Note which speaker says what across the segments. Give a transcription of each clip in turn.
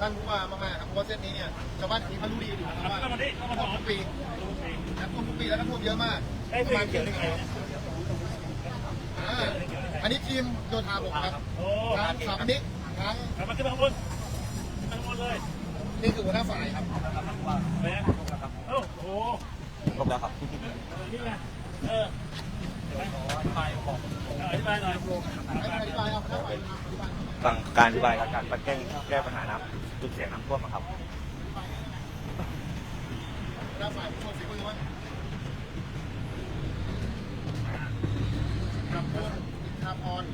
Speaker 1: ท่านผู้ว่ามากๆครับเพราะว่าเส้นนี้เนี่ยชาวบ้านแถวนี้เขารู้ดีอยู่นะครับว่า
Speaker 2: เข้ามาดิเข้ามา
Speaker 1: ท่
Speaker 2: ถ
Speaker 1: ว
Speaker 2: อ
Speaker 1: ม
Speaker 2: น
Speaker 1: ทุกปีน้ำท่วมทุกปีแล้วก็ท่วมเยอะมาก
Speaker 2: ไอ้
Speaker 1: ประ
Speaker 2: เด็
Speaker 1: มาณ
Speaker 2: กเกี่ยวได้ไง
Speaker 1: อ่าอันนี้ทีมโยธาบกครับ
Speaker 2: โอ้
Speaker 1: ทั้งสถาปนิกทั้ง
Speaker 2: เอามาขึ้นมาข้างบนขึ้นมาข้างบนเลย
Speaker 1: นี่คือหัวหน้าฝ่ายครับ
Speaker 3: ฟังการอธิบายการแก้แก้ปัญหาน้ำจุดเสียน้ำท่วมอะครับ
Speaker 1: น้าฝ่ายผู้ชมฝีมือมั้งกับคุณอินทาพร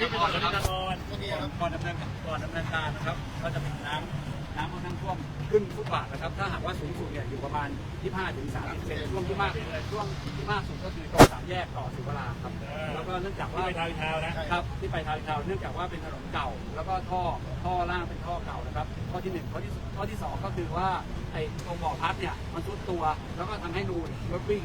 Speaker 2: นี่เป็นคนละคร
Speaker 1: ตัวนี้ครับ
Speaker 4: ก่อนดำเนินก่อนดำเนินการนะครับ ก็จะเป็นน้ำ น้ำค่อนข้างท่วมขึ้นฟุตบาทนะครับ ถ้าหากว่าสูงสุดเนี่ยอยู่ประมาณ 25ถึง30เซนช่วงที่มากช่วงที่มากสุดก็คือตรงสามแยกต่อสุวราครับ แล้วก็เนื่องจาก
Speaker 2: ที่
Speaker 4: ว่า
Speaker 2: ไปทาวน์ทาวน์นะ
Speaker 4: ครับที่ไปทางเทาวน์เนื่องจากว่าเป็นถนนเก่า แล้วก็ท่อท่อล่างเป็นท่อเก่านะครับข้อที่หนึ่งข้อที่ข้อที่สองก็คือว่าไอ้ตรงบ่อพักเนี่ยมันซุดตัว แล้วก็ทำให้นูนรถวิ่ง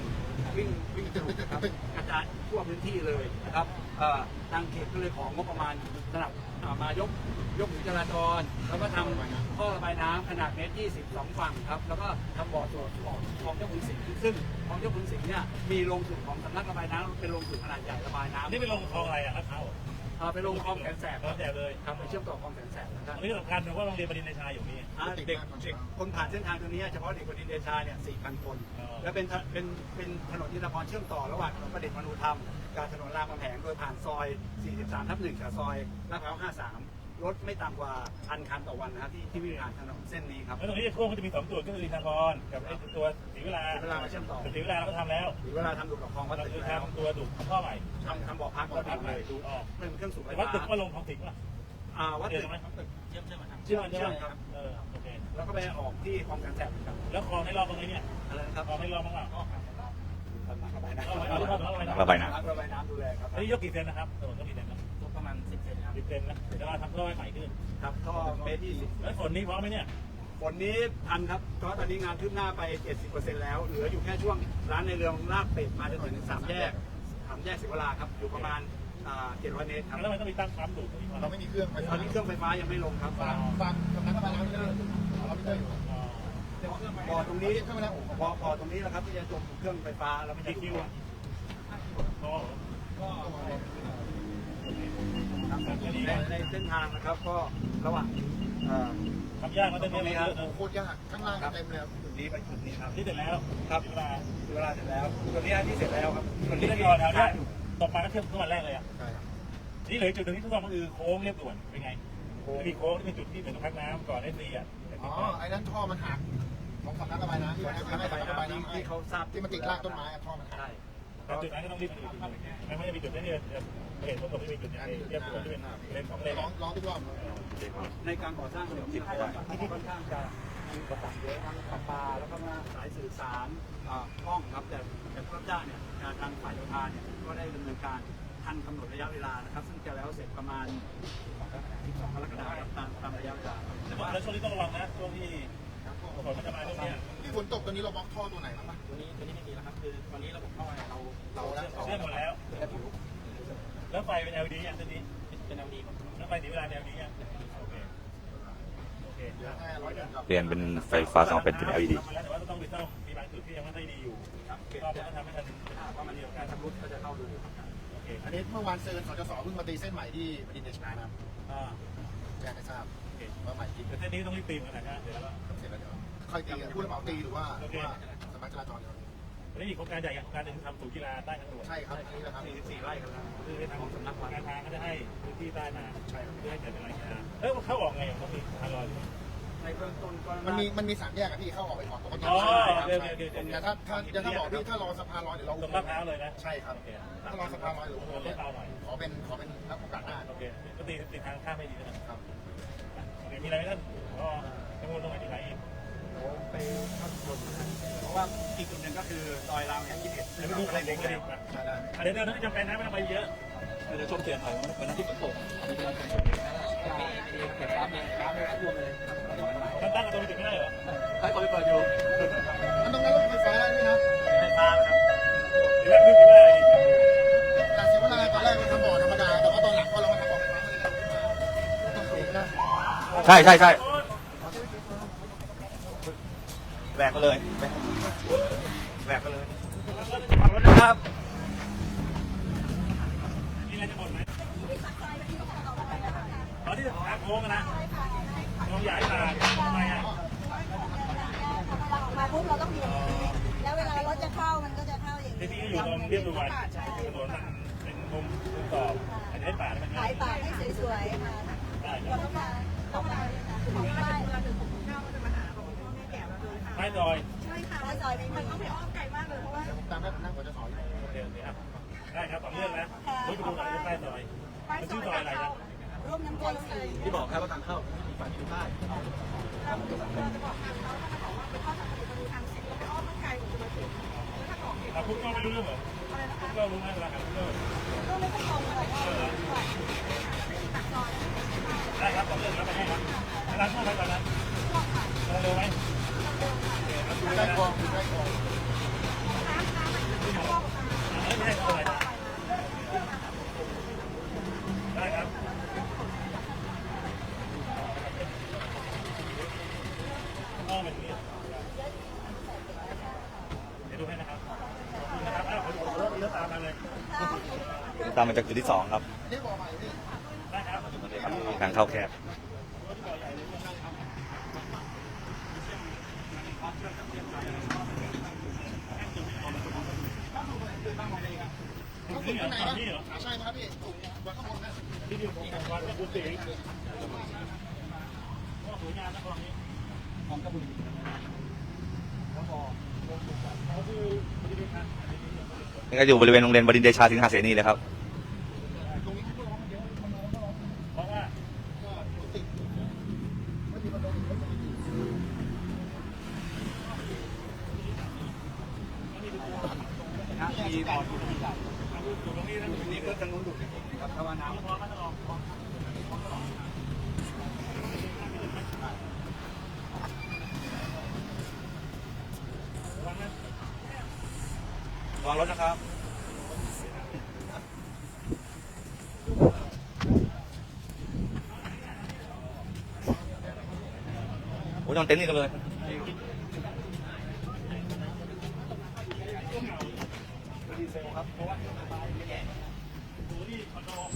Speaker 4: วิ่งวิ่งสนุกนะครับกระจายทั่วพื้นที่เลยนะครับเอ่อทางเขตก็เลยของงบประมาณสนับ อ่ามายกยกผิวจราจร แล้วก็ทำท่อระบายน้ำขนาดเมตรยี่สิบสองฝั่งครับ แล้วก็ทำบ่อสูบของคลองเจ้าขุนสิงห์ซึ่งคลองเจ้าขุนสิงห์เนี่ยมีโรงสูบของสำนักระบายน้ำเป็นโรงสูบขนาดใหญ่ระบายน้ำ
Speaker 2: นี่เป็นลงคลองอะไรอะลาดพร้าว
Speaker 4: เอ่อไปลงคลองแสนแสบ
Speaker 2: คลองแสบเลย
Speaker 4: ครับไปเชื่อมต่อคลองแสนแสบนะครับ
Speaker 2: อันนี้สำคัญเพราะว่าโรงเรียนบดินทร์ในชายอยู่นี่
Speaker 4: อ่าเด็กเด็กคนผ่านเส้นทางตรงนี้เฉพาะเด็กบดินทร์เดชาเนี่ย4,000 คน
Speaker 2: อ๋อ
Speaker 4: และเป็นถเป็นเป็นถนนที่นครเชื่อมต่อระหว่างถนนประดิษฐ์มนุธรรมกับถนนรามคำแหงโดยผ่านซอย 43ทับ1กับซอยลาดพร้าว53 รถไม่ต่ำกว่าพันคันต่อวันนะครับที่ที่วิ่งผ่านถนนเส้นนี้ครับ
Speaker 2: แล้วตรงนี้โค้งก็จะมีสองจุดก็คืออินทรรกับไอ้ตัวศรีเวลา
Speaker 4: ศรีเวลามาเชื่อมต่อ
Speaker 2: ศรีเวลาเราก็ทำแล้ว
Speaker 4: หรือเวลาทำดูดกับคลองวัด
Speaker 2: เรา
Speaker 4: ตึก
Speaker 2: คือ
Speaker 4: แล้ว
Speaker 2: ทำตัวดูดท่อใหม่
Speaker 4: ทำทำบ่อพักก็ทำเลยดู
Speaker 2: ออก
Speaker 4: เป็นเครื่องสูบไฟ
Speaker 2: แต่ว่า
Speaker 4: ฟ้า
Speaker 2: ตึกก็ลงคลองสิงห์ป่ะ
Speaker 4: อ่าวัด
Speaker 2: เดีย
Speaker 4: ตึ
Speaker 2: ว
Speaker 4: ก
Speaker 2: ไหมเชื่อมเชื่อม
Speaker 4: เชื่อม
Speaker 2: ใช่
Speaker 4: เชื่อ
Speaker 2: ไห
Speaker 4: ม
Speaker 2: ม
Speaker 4: ครับ
Speaker 2: เออโอเค
Speaker 4: แล้วก็ไปออกที่คลองแสนแสบเหมือนกัน
Speaker 2: แล้วคลองให้รอบตรงนี้เนี่ย
Speaker 4: อะไรนะครับ
Speaker 2: คลองให้รอบบ้างเปล่า
Speaker 4: ระบายน้
Speaker 2: ระบายน้ำำ
Speaker 4: ระบายน้ำดูแลครับ
Speaker 2: อันนี้ยกกี่เซนนะครับถนนก็กี่เซน สิบเซนนะเดี๋ยวเราทำท่อให้ใหม่ขึ้น
Speaker 4: ครับท่อเมตรยี่สิบ
Speaker 2: แล้วฝนนี้พร้อมไหมเนี่ย
Speaker 4: ฝนนี้ทันครับเพราะตอนนี้งานคืบหน้าไป 70%แล้ว เหลืออยู่แค่ช่วงร้านในเรืองลากเป็ดมาจนถึงสามแยกสามแยกสิวราครับ อยู่ประมาณอ่า700เมตรครับ
Speaker 2: แล้วมันต้องมีตั้งปั๊มดูดตรงนี้
Speaker 1: เราไม่มีเครื่องไฟ
Speaker 4: ต
Speaker 1: ฟ้า
Speaker 4: อนนี้เครื่องไฟฟ้ายังไม่ลงครับ
Speaker 1: ฟังฟังสำนักระบายน้ำที่นี่เราไม่เคยอยู่
Speaker 4: บ่อตรงนี้
Speaker 1: เครื่องไฟฟ้า
Speaker 4: บ่อบ่อตรงนี้นะครับที่จะจมเครื่องไฟฟ้าแล้วไม่
Speaker 2: กี่
Speaker 4: จะ
Speaker 2: คิวอะอ๋อ
Speaker 4: ในในเส้นทางนะครับก็ระหว่างเอ่อ
Speaker 2: ทำยากมันจะมีอะไร
Speaker 1: โอ้โหโคตรยากข้างล่างเต็มเลยครับ
Speaker 4: จุดนี้ไปจุดนี้ครับ
Speaker 2: ที่เสร็จแล้ว
Speaker 4: ครับ
Speaker 2: เวลา
Speaker 4: เวลาเสร็จแล้วตัวนี้ที่เสร็จแล้วครับตัว
Speaker 2: ที่
Speaker 4: นี้
Speaker 2: ได้ก่อนแถวนี้ตกมาก็เชื่อมทุกวันแรกเลยอะ
Speaker 1: ใช่ครับ
Speaker 2: นี่เหลือจุดหนึ่งที่ทุกวันก็คือโค้งเรียบด่วนเป็นไงมีโค้งที่เป็นจุดที่เป็นพักน้ำก่อนไอ้ซีอะ
Speaker 1: อ๋อไอ้นั่นท่อมันหักของสำนักระบายน้ำที่ให้สำนักระบายน้ำให้
Speaker 4: ที่เขาทราบ
Speaker 1: ที่มันติดรากต้นไม้อะท่อมันหัก
Speaker 4: ใช่
Speaker 2: แต่จุดนั้นก็ต้องรีบไปดูจุดนึงไม่ไม่จะมีจุดนี้เนี่ย เห็นว่าตรงนี้มีจุดนี้เรียบด่วนที่เป็นเลนของเลน
Speaker 1: ร้องร้องทุกรอบ
Speaker 4: ในการก่อสร้างถนนที่ค่อนข้างจะมีอุปสรรคเยอะทั้งประปาแล้วก็มาสายสื่อสารห้องครับแต่แต่ผู้รับจ้าเนี่ยทางฝ่ายโยธาเนี่ยก็ได้ดำเนินการทันกำหนดระยะเวลานะครับ ซึ่งจะแล้วเสร็จประมาณ12กรกฎาคมตามตามระยะเวลาแต่ว่า
Speaker 2: แล้วช่วงนี้ต้องระวังนะช่วงที่ฝนจะมาช่วงนี้
Speaker 1: ที่ฝนตกตอนนี้เราบล็อกท่อตัวไหนบ้างปะ
Speaker 4: ตัวนี้ตัวนี้ไม่มีแล้วครับคือวันนี้ระบบท่อเนี่ยเรา
Speaker 1: เรา
Speaker 2: เชื่อมหมดแล้ว แล้วไฟเป็น LED อย่างตัวนี้
Speaker 4: เป็นแนวดีครับ
Speaker 2: แล้วไฟสีเวลา LED อย่างโอเคโอเค
Speaker 1: เหลือแค่ร้อยเดือนครับ
Speaker 3: เปลี่ยนเป็นไฟฟ้าสองเป็นเป็น LED
Speaker 2: ทำมาแล้วแต่ว่าต้องไปซ่อมมีบางจุดที่ยังไม่ได้ดีอยู่
Speaker 4: ครับเก็บ
Speaker 2: ก็
Speaker 4: จะ
Speaker 2: ต้องทำให้ทัน
Speaker 4: ว่ามันมีการชำรุดก็จะเข้าดูครับ
Speaker 2: โอเค
Speaker 1: อันนี้เมื่อวานเซิร์นสจสเพิ่งมาตีเส้นใหม่ที่บดินทร์เดชนานะครับ
Speaker 2: อ่า
Speaker 1: แจ้งให้ทราบ
Speaker 2: โอเค
Speaker 1: ว่าใหม่จริง
Speaker 2: แต่เส้นนี้ต้องรีบตีมกันนะเดี๋ยวแล้ว
Speaker 1: เสร็จแล้วเดี๋ยวค่อยตีกันผู้รับเหมาตีหรือว่าหรือว่าสำนักจราจรเดี๋ยว
Speaker 2: วั นนี้มีโครงการใหญ่อย่างโครงการหนึ่งคือทำศูนย์กีฬาใต้ทางด่วน
Speaker 1: ใช่ครับอันนี้นะครับ
Speaker 4: 44ไร่ครับ
Speaker 2: คือทางของสำนักงานทางก็จะให้พื้นที่ใต้มา
Speaker 1: ใช่ครับ
Speaker 2: เพื่อให้เกิดเป็นไรกีฬาเอ้ยเข้าออกไงต้องมีทางลอย
Speaker 4: ในเบื้องต้นก็
Speaker 1: มันมีมันมีสามแยกอะพี่เข้าออกไปก่อนปกติ
Speaker 2: อ๋อ
Speaker 1: ใช่ครับ
Speaker 2: โอเคโอเคโอเค
Speaker 1: แต่ถ้าถ้ายังถ้าบอกพี่ถ้ารอสะพานลอยเดี๋ยวเรา
Speaker 2: ตรงลาดพร้าวเลยนะ
Speaker 1: ใช่ครับ
Speaker 2: โอเค
Speaker 1: ถ้ารอสะพานลอยหรือ
Speaker 2: ลาดพร้าวหน่อย
Speaker 1: ขอเป็นขอเป็นรับโอกาสหน้า
Speaker 2: โอเคก็ตีติดทางข้ามไม่ดีนะครับ
Speaker 1: ครับ
Speaker 2: โอเคมีอะไรไหมท่านก็กังวลตรงไหนที่ไหนอีก
Speaker 4: ไป ว่าอีกจุดหนึ่งก็คือซอยรามเนี่ย21
Speaker 2: เดี๋ยวไปดูอะไรเด็กกัน
Speaker 1: นี้
Speaker 2: เดี๋ยวเดี๋ยวถ้าจำเป็นนะไม่ต้องไปเยอะ
Speaker 4: จะชมเสียงหน่อยวันนั้นที่ฝนตกมีกำลังใจมีมีเก็บน้ำมีน้ำไม่ท่วมเลย
Speaker 2: มันตั้งกันตรงจุดไม่ได้เหรอ
Speaker 4: ให้เขาไปเปิดอยู่
Speaker 1: มันตรงนั้รถไฟฟ้าได้ไหมนะ
Speaker 4: ไฟฟ้านะครับ
Speaker 2: หรือว่าคือไม่ได้
Speaker 1: จากเสียเวลาตอนแรกมันทำบ่อธรรมดา แต่ว่าตอนหลังพอเรามาทำบ่อไฟฟ้ามันเลยต้องสูงนะ
Speaker 3: ใช่ใช่ใช่แหวกไปเลย แหวกไปเลย
Speaker 2: ขับรถนะครับมีอะไรจะบ่นไหมตอนที่ทางโค้งอะนะโค้งใหญ่ตาทำไมอะ
Speaker 5: มาปุ๊บเราต้องเบี่ยงอย่างนี้แล้วเวลารถจะเข้ามันก็จะเข้าอย่าง
Speaker 2: ที่
Speaker 5: นี้
Speaker 2: พี่ก็อยู่ตรงเรียบด่วนถนนมันเป็นมุมมุมต่ออันนี้ป่านี่มัน
Speaker 5: ขายปากให้สวยๆค่ะ
Speaker 2: ได้ค
Speaker 5: เรา
Speaker 2: รับ
Speaker 5: ต้องมาต้องมาของป้าย
Speaker 2: ท้ายซอย
Speaker 5: ป้าย ซอยนี้มันต้องไปอ้อมไกลมากเลยเพราะว่า
Speaker 1: ตามแม่นั่งก็จะสอน
Speaker 2: เดินเลยครับได้ครับต่อเนื่องนะรู้ไปดูหน่อยไปลซอยมันชื่อซอยอะไรนะ
Speaker 5: ร่วมน้ำใจสี
Speaker 1: ที่บอกครับว่าทางเข้าฝั่งที่ใต้
Speaker 2: เราจะบอกทา
Speaker 5: งเขาถ้าจะบอ
Speaker 2: กว่าไป
Speaker 5: เข้าทางไปตูทางเสร็จแล้วไปอ้อ
Speaker 2: ม
Speaker 5: มันไกลจะมาถึงแล้วถ้าบอกเราพุ่ก็ไม่รู
Speaker 2: ้เรื่องเหรออะไรนะคะก็รู้ไหมเวลาขับรถก็
Speaker 5: ไม่ต้องตรงอะไรก็
Speaker 2: ได้
Speaker 5: ไม่ตัดซอยได้
Speaker 2: ครับต่อเรื่องแล้วไปให้ครับแล้านเข้าไหก่อนนะเร็วไหม
Speaker 1: อยู่ใกล้คลองอยู่ใกล้คลอง
Speaker 2: ไม่ใช่อะไรนะได้ครับอ้อมไปตรงนี้เดี๋ยวดูให้นะครับขอบคุณนะครับอ้าวขอดูรถเลี้ยวตามมาเลย
Speaker 3: ตามมาจากจุดที่สองครับทางเข้าแคบ
Speaker 1: ข้างในนะใช่ครับพี่กวันข้างบนนะ
Speaker 2: ที่เดียวของวัดกุฏิก็สวยงามนะคลองนี้
Speaker 1: ของกระบุน
Speaker 2: เขาคือบริเวณทาง
Speaker 3: นี่ก็อยู่บริเวณโรงเรียนบดินเดชาสิงหาเสนีเลยครับ
Speaker 1: ตรงนี้ที่พวกเราเดี๋ยวมันร้อนก็ร้อน
Speaker 2: เพราะว่า
Speaker 1: ก็ติดไม่มีประตูไม่มี
Speaker 4: มีบ่อดูที่ใหญ่
Speaker 2: อยู่ตรงนี้นะ
Speaker 1: นี่ก็ทางนู้นดู
Speaker 4: ครับถ้าว่าน้ำ
Speaker 2: พอมันจะออก
Speaker 3: วางรถนะครับโอ้ยนอนเต็นท์นี่กันเลย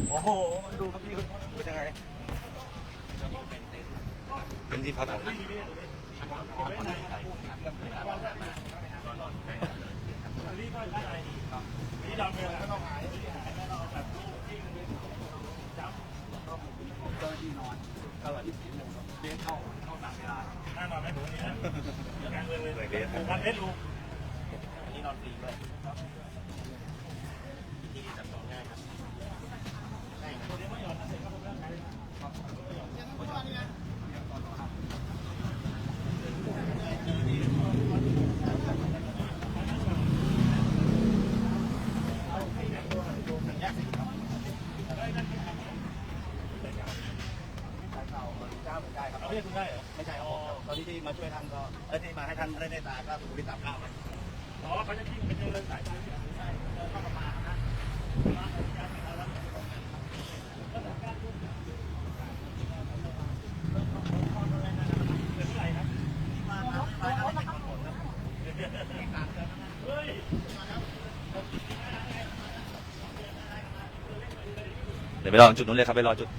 Speaker 3: โอ้โห ดูครับพี่เป็นยังไงเป็นที่พักของ
Speaker 2: นี่ดำเลยนะ
Speaker 4: เจ้าหน้าที่นอนก็แบบนี้เลี้ยงเข้าเข้าตามเวลา
Speaker 2: น่านอนไหมผมนี่นะงานเลยเลยวันเด็ดลูกนี่นอนฟรีด้วยที่จัดสองง่ายครับเอาเรียกคุณได้เหรอ
Speaker 1: ไม่ใช่อ๋อตอนที่ที่มาช่วยท่านก็เอ้ที่มา ให้ท่าก็คุณที่ตับข้าว
Speaker 2: อ๋อเขาจะทิ้งเป็นเดินสายไปใช่เข้ามานะ
Speaker 3: เดี๋ยวไปรอจุดนู้นเลยครับไปรอจุด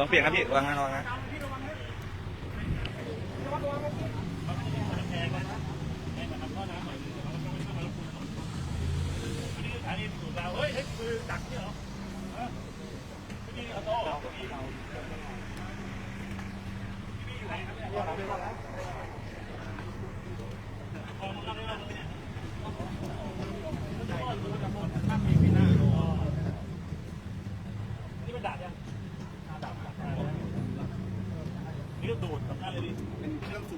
Speaker 3: ลองเปลี่ยนครับพี่วางนะนอนนะ
Speaker 2: อันนี้สูตรเราเฮ้ยให้คือตักเนี่ยเหรอฮะที่นี่เอาโต๊ะเหรอที่เราที่นี่อยู่ไหนครับเนี่ยพอมันก็ได้แล้วเนี่ยนี่มันดัดยังดับดับ นี่ก็ดูดสำคัญเลยดิ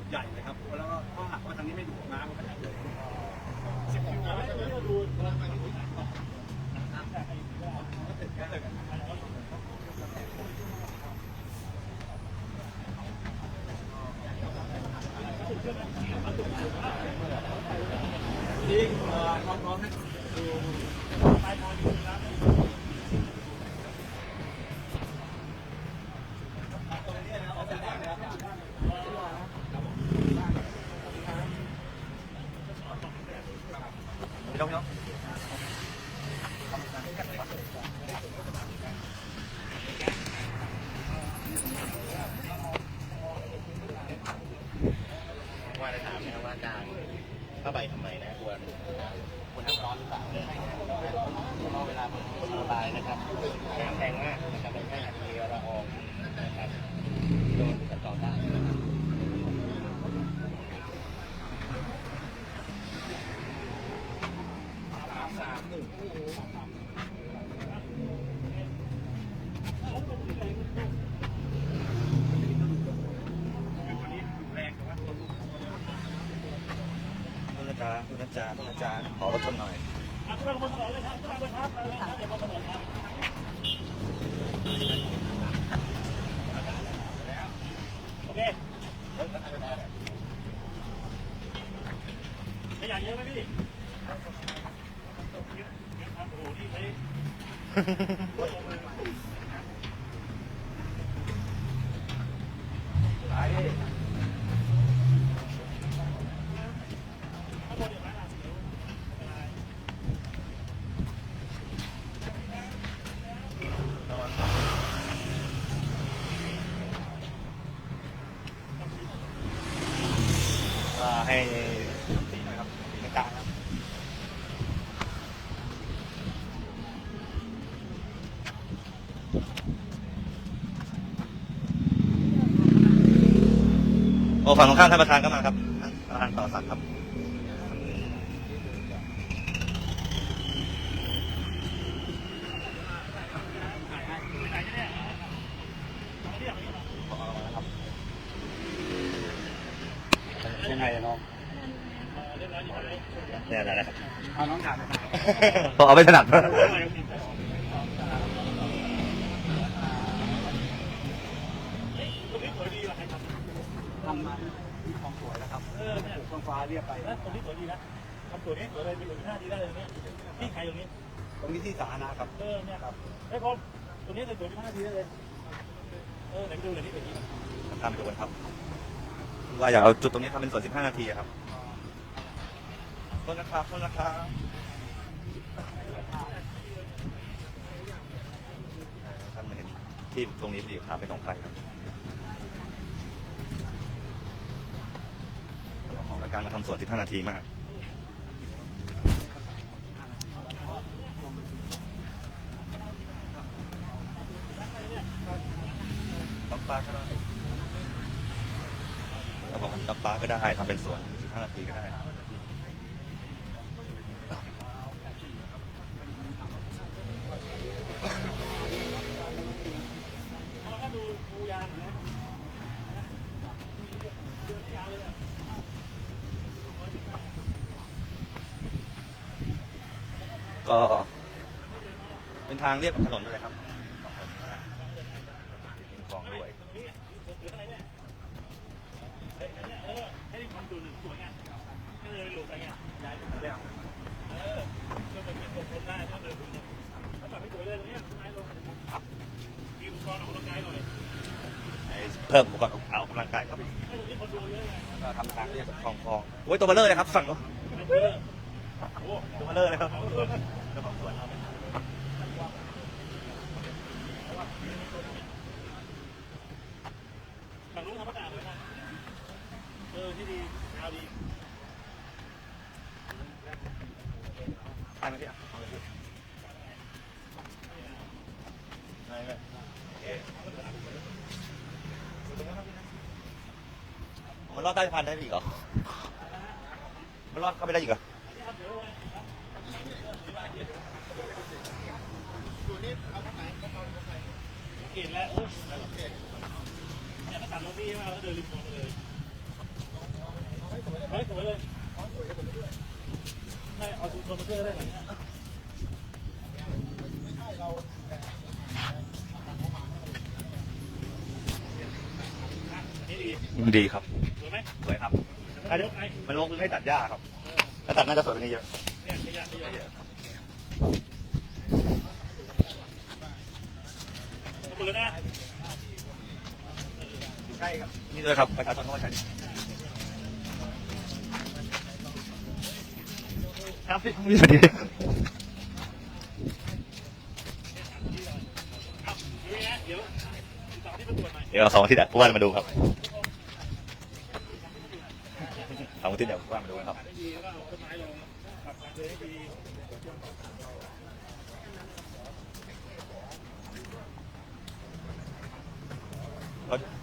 Speaker 4: เป็นเครื่องสูบใหญ่เลยครับ แล้วก็ถ้าหากว่าทางนี้ไม่ดูดน้ำมันก็จะเลย
Speaker 2: สิบคิวนี่ก็ดูด
Speaker 4: นี่เอ่อน้องๆให้ดูตรงนี้นะครับเอาเป็นแรกนะครับ
Speaker 3: พี่น้องพี่น้อง
Speaker 1: ว่าจะถามนะว่าอาจารย์ผ้าใบทำไมนะควรควรน้ำร้อนหรือเปล่าเพราะเวลาผมระบายนะครับน้ำแรงมากนะครับเป็นแค่นาทีละอองนะครับโดนที่จะต่อได้นะครับ
Speaker 3: คุณอา จารย์คุณอาจารย์คุณอาจารย์ขอรถชนหน่อย
Speaker 2: อะทุกคนบนถนนเลยครับทุกคนบนครับเลยครับเดี๋ยวบนถนนครับโอเคขยะเยอะไหมพี่ครับโอ้โหนี่ใช้ข้างบนเดี๋ยวร้านอาหารเดี๋ยวไม่เป็นไร
Speaker 3: อ่าให้สีหน่อยครับสีไม่กลางครับ โอ้ฝั่งตรงข้ามท่านประธานก็มาครับท่านประธานต่อสักดิ์ครับ
Speaker 4: ยังไงอะน้อง
Speaker 3: เนี่ยนะครับ
Speaker 4: เอาน้องถามหน่อย
Speaker 3: พอเอาไม่ถนัด
Speaker 4: ทำมาที่ของสวยแล้วครับ
Speaker 2: เออเนี่ย
Speaker 4: ปลูกต้นฟ้าเรียบไป
Speaker 2: นะตรงนี้สวยดีนะ ทำสวยนี้สวยเลยมีสวยที่หน้าดีได้เลยเนี่ยที่ใครตรงนี้
Speaker 4: ตรงนี้ที่สาธารณะครับ
Speaker 2: เออเนี่ยครับไอ้ยพอมตรงนี้สวยที่หน้าดีได้เลย เออไหนไปดูหน่อยนี่เป็นยังไง
Speaker 3: ตามไปดูกันครับ ว่าอยากเอาจุดตรงนี้ทำเป็นสวน15นาทีอะครับต้นนะครับต้นนะครับท่านมาเห็นที่ตรงนี้พอดีครับเป็นของใครครับของรายการมาทำสวน15นาทีมาก ปลาก็ได้เราบอกว่าตับปลาก็ได้ทำเป็นสวน15นาทีก็ได้ก็เป็นทางเรียบถนนเลยครับมีคลองด้วย
Speaker 2: เออให้ได้ความดูหนึ่งสวยไงก็เลยหลุดไปไงย้ายไปแล้วเออก็เป็นเป็นคนได้ก็เลยดูเนี่ยถ้าแบบไม่สวยเลยตรงนี้ไม้ลงมีอุปกรณ์ออกกำลังกายหน่อย
Speaker 3: ให้ เพิ่มอุปกรณ์ออกกำลังกายครับ
Speaker 2: ให้ตรงนี้คนดูเยอะไง
Speaker 3: ก็ทำทางเรียบคลองคลองโอ้ยตัวเบลเลอร์เลยครับฝั่งนู้น
Speaker 2: ไม่เยอะโอ้
Speaker 3: ตัวเบลเลอร์เลยครับเจ้าของสวนครับ
Speaker 2: ฝั่งนู้นทำประกาศเลยนะเออที่ดีเอาดี
Speaker 3: ไปไหมพี่อะเอาเลยพี่ได้ไหมโอเค มันรอดใต้สะพานได้อีกเหรอ มันรอดเข้าไปได้อีกเหรอ
Speaker 2: เกณฑ์แล้วเออเนี่ยประกาศล็อบบี้มาแล้วเดินริมคลองไปเลยเฮ้ยสวยเลยให้เอาชุมชนมาช่วยได้ไหมนี่ดี
Speaker 3: ดีครับ
Speaker 2: ไหม
Speaker 3: สวยครับ
Speaker 2: นายกไอ้
Speaker 3: มันลงให้ตัดหญ้าครับถ้าตัดน่าจะสวยกว่านี้เยอะ
Speaker 2: เนี่ยขยะขยะขอบคุณนะ
Speaker 3: ใช่ครับนี่ด้วยครับประชาชนต้องมาใช้ครับพี่สวัสดี
Speaker 2: นี่นะเดี๋ยวสาวที่ประตรวจหน่อย
Speaker 3: เดี๋ยวเอาสองอาทิตย์อะผู้ว่ามาดูครับ สองอาทิตย์เดี๋ยวว่ามาดูนะครับ
Speaker 2: เอาต้นไม้ลงปรับกาเรา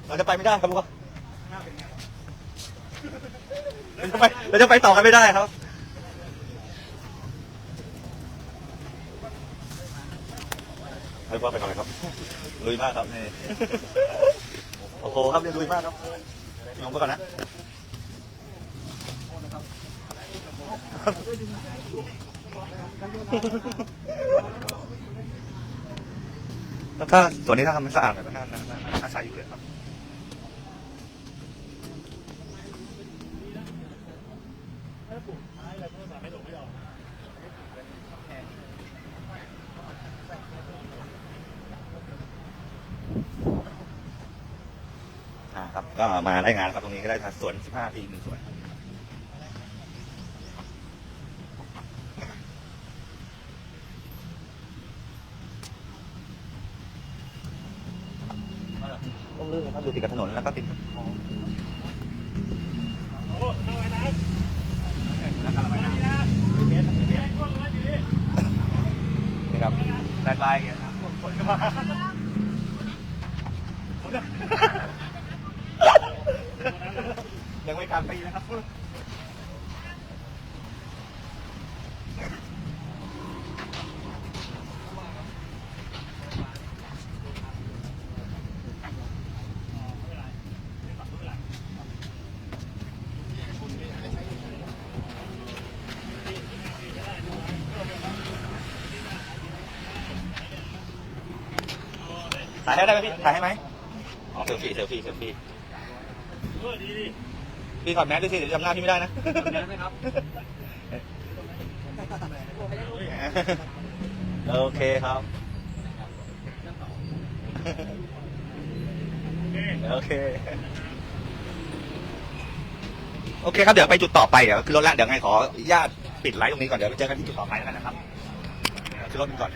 Speaker 3: เราจะไปไม่ได้ครับผู้ว่าเราจะไปเราจะไปต่อกันไม่ได้ครับให้ว่าไปก่อนเลยครับลุยมากครับนี่โอ้โหครับเนี่ยลุยมากครับลงไปก่อนนะ แล้วถ้าส่วนนี้ถ้าทำมันสะอาดแบบน่าน่าน่าน่าใช้อยู่เลยครับ
Speaker 2: กไม้อะไรพวกนั้นไม่หลงไม่ออก
Speaker 3: อ่าครับ ก็มาได้งานครับตรงนี้ก็ได้สวน 15 ปีหนึ่งสวน ต้องเลื่อนครับอยู่ติดกับถนนแล้วก็ติดกับคลองนี่ครับแรงลายอย่างเงี้ยครับคนก็มายังไม่กลารปีนะครับ ถ่ายให้ได้ไหมพี่ ถ่ายให้ไหมอ๋อเซลฟี่เซลฟี่เซลฟี่
Speaker 2: เออดีดี
Speaker 3: พี่ถอดแมสด้วยสิเดี๋ยวจำหน้าพี่ไม่ได้นะ
Speaker 4: ได้ไหมครับ
Speaker 3: โอเคครับโอเค โอเคครับ เดี๋ยวไปจุดต่อไป เดี๋ยวขึ้นรถแล้วเดี๋ยวไงขออนุญาตปิดไลฟ์ตรงนี้ก่อน เดี๋ยวไปเจอกันที่จุดต่อไปแล้วกันนะครับขึ้นรถกันก่อน